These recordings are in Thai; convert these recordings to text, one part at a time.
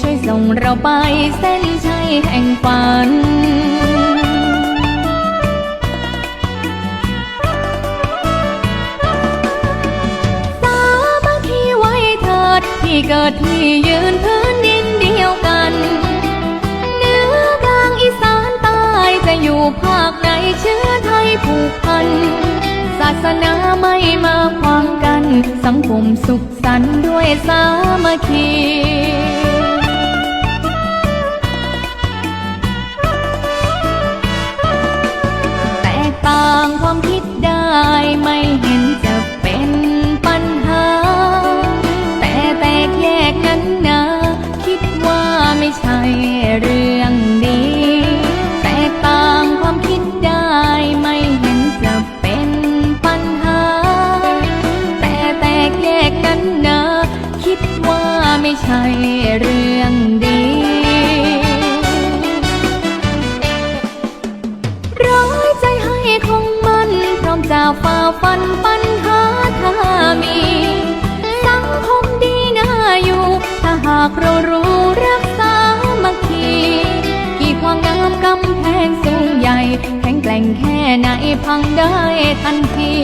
ช่วยส่งเราไปเส้นชัยแห่งฝันสามัคคีไว้เถิดที่เกิดที่ยืนพื้นดินเดียวกันเหนือกลางอีสานใต้จะอยู่ภาคไหนเชื้อไทยผูกพันศาสนาไม่มาขวางกัน สังคมสุขสันต์ด้วยสามัคคี ไม่ ฝ่าฟันปัญหาถ้ามี สังคมดีน่าอยู่ ถ้าหากเรารู้รักษามัคคีกี่ความงามกำแพงสูงใหญ่ แข็งแกร่งแค่ไหนพังได้ทันที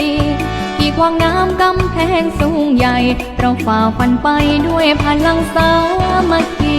กี่ความงามกำแพงสูงใหญ่ เราฝ่าฟันไปด้วยพลังสามัคคี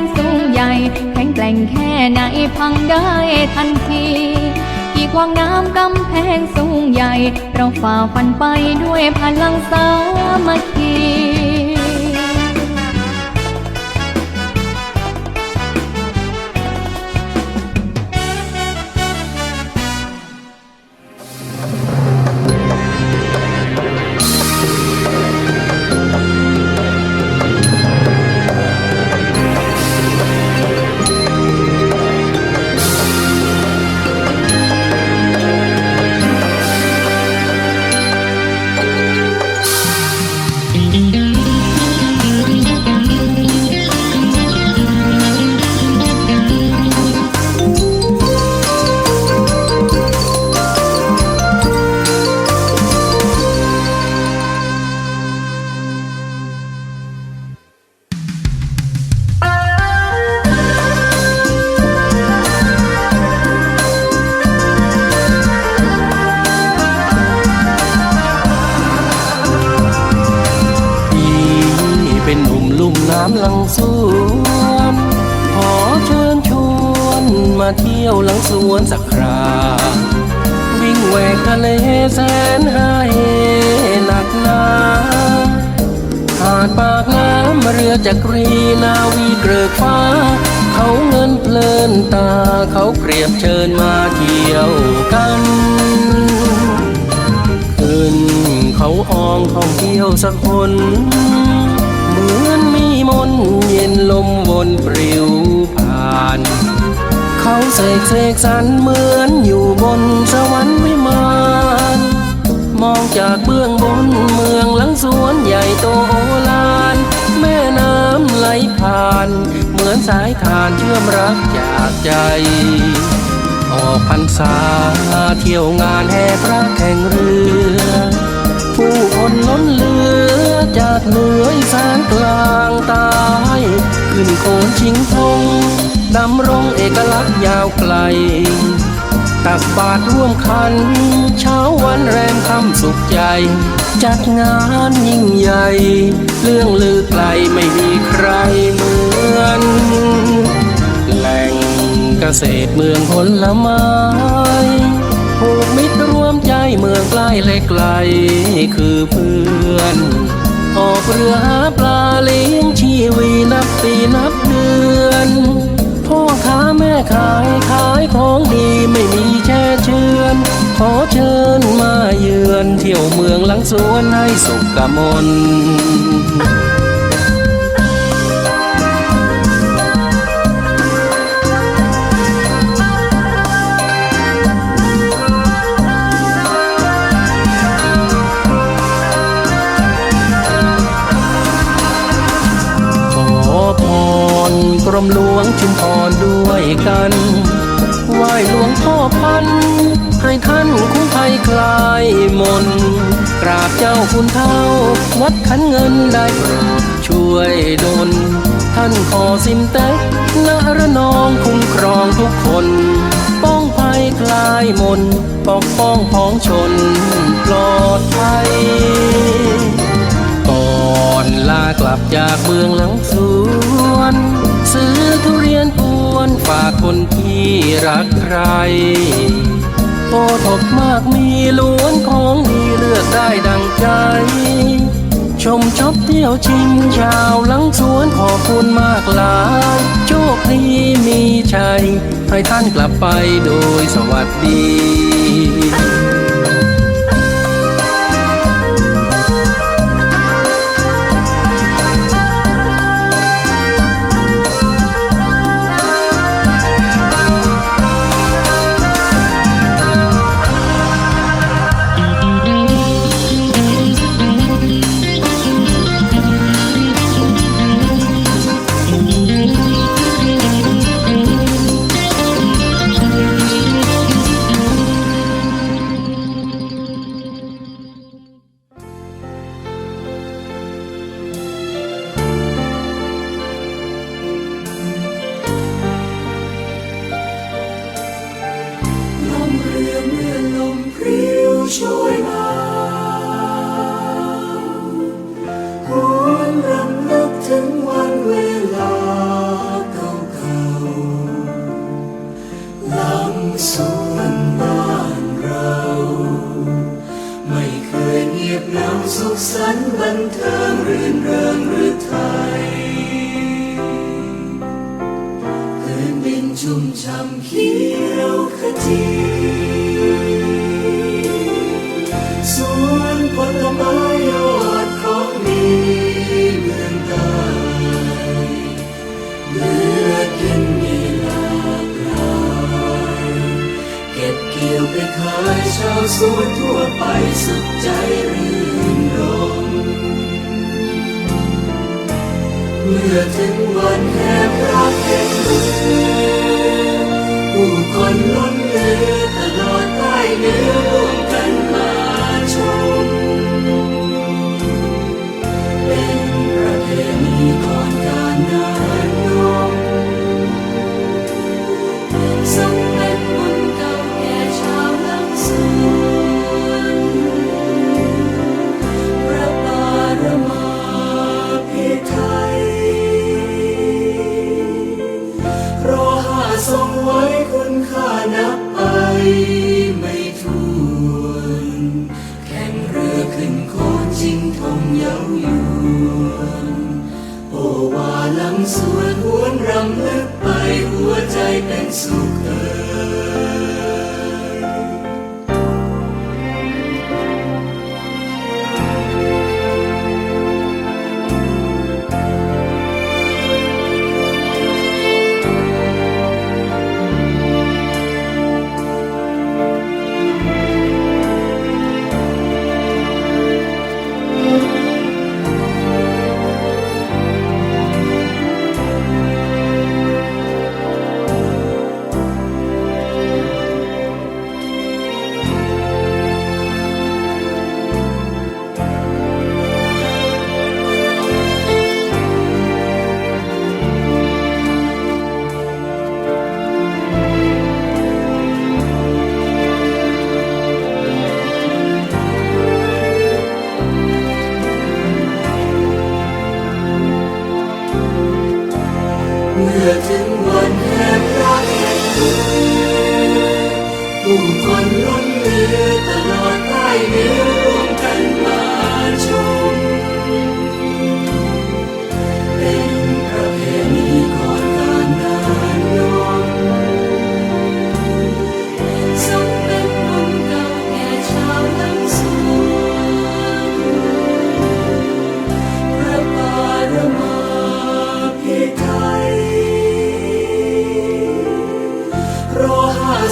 งสูงใหญ่ แข็งแกร่งแค่ไหนพังได้ทันที กี่ความงามกำแพงสูงใหญ่ เราฝ่าฟันไปด้วยพลังสามัคคี มลุ่มน้ำหลังสวนขอเชิญชวนมาเที่ยวหลังสวนสักคราวิ่งแหวกทะเลแสนหายหนักหนาหาดปากน้ำเรือจักรีนาวีเกลือฟ้า เขาเงินเพลินตาเขาเปรียบเชิญมาเที่ยวกันขึ้นเขาอองท่องเที่ยวสักคน เหมือน นเย็นลมวนปลิวผ่าน เขาเสกเสกสรรเหมือนอยู่บนสวรรค์วิมานมองจากเบื้องบนเมืองหลังสวนใหญ่โตโอฬารแม่น้ำไหลผ่าน เหมือนสายทานเชื่อมรักจากใจ ออกพรรษาเที่ยวงานแห่พระแข่งเรือ ผู้คนล้นเลือ จากเหนืออีสานกลางใตายขึ้นโคนชิงทงดำรงเอกลักษณ์ยาวไกล ตักบาตรร่วมคัน เช้าวันแรมค่ำสุขใจ จัดงานยิ่งใหญ่ เรื่องลือไกลไม่มีใครเหมือนแหล่งเกษตรเมืองผลไม้ผูกมิตรรวมใจเมืองใกล้และไกลคือเพื่อน ออกเรือหาปลาเลี้ยงชีวีนับปีนับเดือนพ่อค้าแม่ขายขายของดีไม่มีแช่เชือนขอเชิญมาเยือนเที่ยวเมืองหลังสวนให้สุขกมล ราบเจ้าคุณเท่า วัดขันเงินได้โปรดช่วยดลท่านขอสิมเต็กนระนองคุ้มครองทุกคน ป้องภัยคลายมนปกป้องพ้องชนปลอดภัย ก่อนลากลับจากเมืองหลังสวน ซื้อทุเรียนพวนฝากคนที่รักใครโอทบมากมีล้วนของดี ลือกได้ดังใจ ชมชอบเที่ยวชิมชาวหลังสวนขอบคุณมากหลายโชคดีมีชัยให้ท่านกลับไปโดยสวัสดี ขสันบันเทิงรื่นเริงหรือไทยพื้นดินชุ่มช่ำเขียวขจีสวนผลไม้ยอดของดีเมืองใต้เหลือกินมีหลากหลายเก็บเกี่ยวไปขายชาวสวนทั่วไปสุขใจ เมื่อถึงวันแห่พระแห่งเมืองผู้คนล้นเหลือตลอดใต้เหนือ สวนหวนรำลึกไปหัวใจเป็นสุขเอ่ย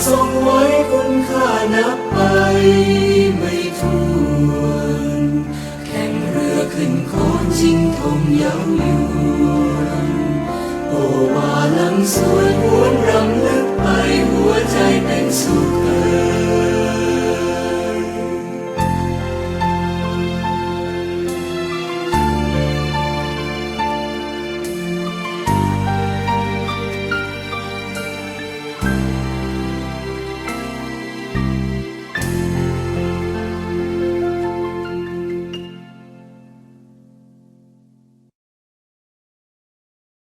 ทรงไว้คุณค่านับไปไม่ถ้วนแข่งเรือขึ้นโคนจริงทงยาวยวนโอวาลังสวยหวนรำลึกไปหัวใจเป็นสุข